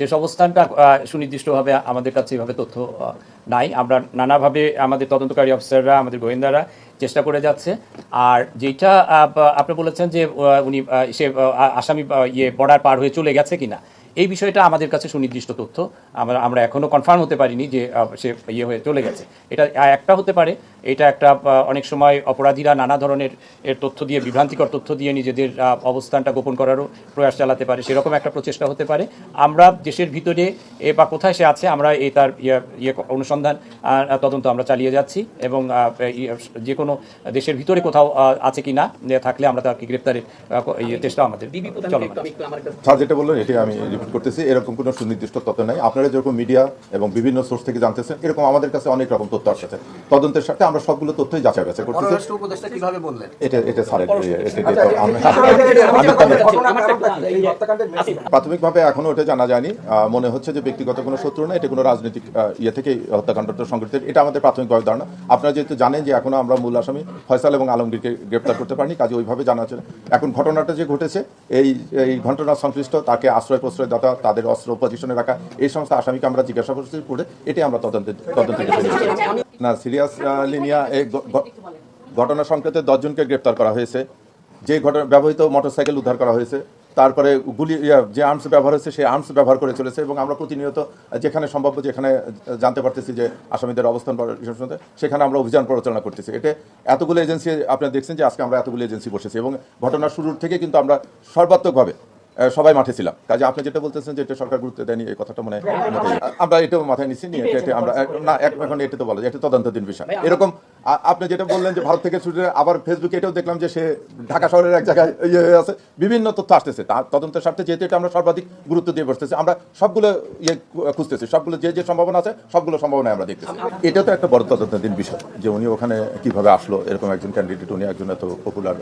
শেষ অবস্থানটা সুনির্দিষ্টভাবে আমাদের কাছে এভাবে তথ্য নাই। আমরা নানাভাবে আমাদের তদন্তকারী অফিসাররা, আমাদের গোয়েন্দারা চেষ্টা করে যাচ্ছে। আর যেটা আপনি বলেছেন যে উনি সে আসামি ইয়ে বর্ডার পার হয়ে চলে গেছে কিনা, এই বিষয়টা আমাদের কাছে সুনির্দিষ্ট তথ্য। আমরা আমরা এখনও কনফার্ম হতে পারিনি যে সে ইয়ে হয়ে চলে গেছে। এটা একটা হতে পারে এটা একটা অনেক সময় অপরাধীরা নানা ধরনের এর তথ্য দিয়ে বিভ্রান্তিকর তথ্য দিয়ে নিজেদের অবস্থানটা গোপন করারও প্রয়াস চালাতে পারে। সেরকম একটা প্রচেষ্টা হতে পারে। আমরা দেশের ভিতরে এ বা কোথায় সে আছে আমরা এই তার ইয়ে ইয়ে অনুসন্ধান তদন্ত আমরা চালিয়ে যাচ্ছি এবং ইয়ে, যে কোনো দেশের ভিতরে কোথাও আছে কি না থাকলে আমরা তাকে গ্রেপ্তারের ইয়ে চেষ্টা আমাদের স্যার যেটা বললেন এটাই আমি রিপিট করতেছি এরকম কোনো সুনির্দিষ্ট তথ্য নাই। আপনারা যেরকম মিডিয়া এবং বিভিন্ন সোর্স থেকে জানতেছেন এরকম আমাদের কাছে অনেক রকম তথ্য আসছে তদন্তের সাথে আমরা সবগুলো তথ্যই যাচাই বাছাই করতেছি। বললেন? এটা এটা স্যারের ইয়ে, এটা- এটা প্রাথমিকভাবে এখনও এটা জানা যায়নি। মনে হচ্ছে যে ব্যক্তিগত কোনো শত্রু না এটা কোনো রাজনৈতিক ইয়ে থেকে হত্যাকাণ্ডটা সংঘটিত এটা আমাদের প্রাথমিকভাবে ধারণা। আপনারা যেহেতু জানেন যে এখনও আমরা মূল আসামি ফয়সাল এবং আলমগীরকে গ্রেপ্তার করতে পারিনি কাজে ওইভাবে জানা ছিল এখন ঘটনাটা যে ঘটেছে এই এই ঘটনা সংশ্লিষ্ট তাকে আশ্রয় প্রশ্রয়দাতা তাদের অস্ত্র পজিশনে রাখা এই সমস্ত আসামিকে আমরা জিজ্ঞাসা করছি করে এটাই আমরা তদন্তে তদন্তের বিষয় না সিরিয়াস গ- ঘটনা সংক্রান্তে দশজনকে গ্রেপ্তার করা হয়েছে। যে ঘটনা, ব্যবহৃত মোটরসাইকেল উদ্ধার করা হয়েছে। তারপরে গুলি যে আর্মস ব্যবহার হয়েছে, সেই আর্মস ব্যবহার করে চলেছে এবং আমরা প্রতিনিয়ত, যেখানে সম্ভাব্য, যেখানে জানতে পারতেছি যে আসামিদের অবস্থান সেখানে আমরা অভিযান পরিচালনা করতেছি। এটা এতগুলো এজেন্সি আপনারা দেখছেন যে আজকে আমরা এতগুলো এজেন্সি বসেছি এবং ঘটনার শুরুর থেকে কিন্তু আমরা সর্বাত্মকভাবে সবাই মাঠে ছিলাম। কাজে আপনি যেটা বলতেছেন যে এটা সরকার গুরুত্ব দেয়নি এই কথাটা মনে হয় আমরা এটাও মাথায় নিচ্ছি নিয়ে এটা- আমরা না এখন এটা তো বলা যায় এটা তদন্তাধীন বিষয়। এরকম আপনি যেটা বললেন যে ভারত থেকে ছুটে আবার ফেসবুকে এটাও দেখলাম যে সে ঢাকা শহরের এক জায়গায় ইয়ে হয়ে আছে বিভিন্ন তথ্য আসতেছে। তার তদন্তের স্বার্থে যেহেতু এটা আমরা সর্বাধিক গুরুত্ব দিয়ে বসতেছি আমরা সবগুলো ইয়ে খুঁজতেছি সবগুলো যে যে সম্ভাবনা আছে সবগুলো সম্ভাবনায় আমরা দেখতেছি। এটা তো একটা বড় তদন্তাধীন বিষয় যে উনি ওখানে কীভাবে আসলো এরকম একজন ক্যান্ডিডেট উনি একজন এত পপুলার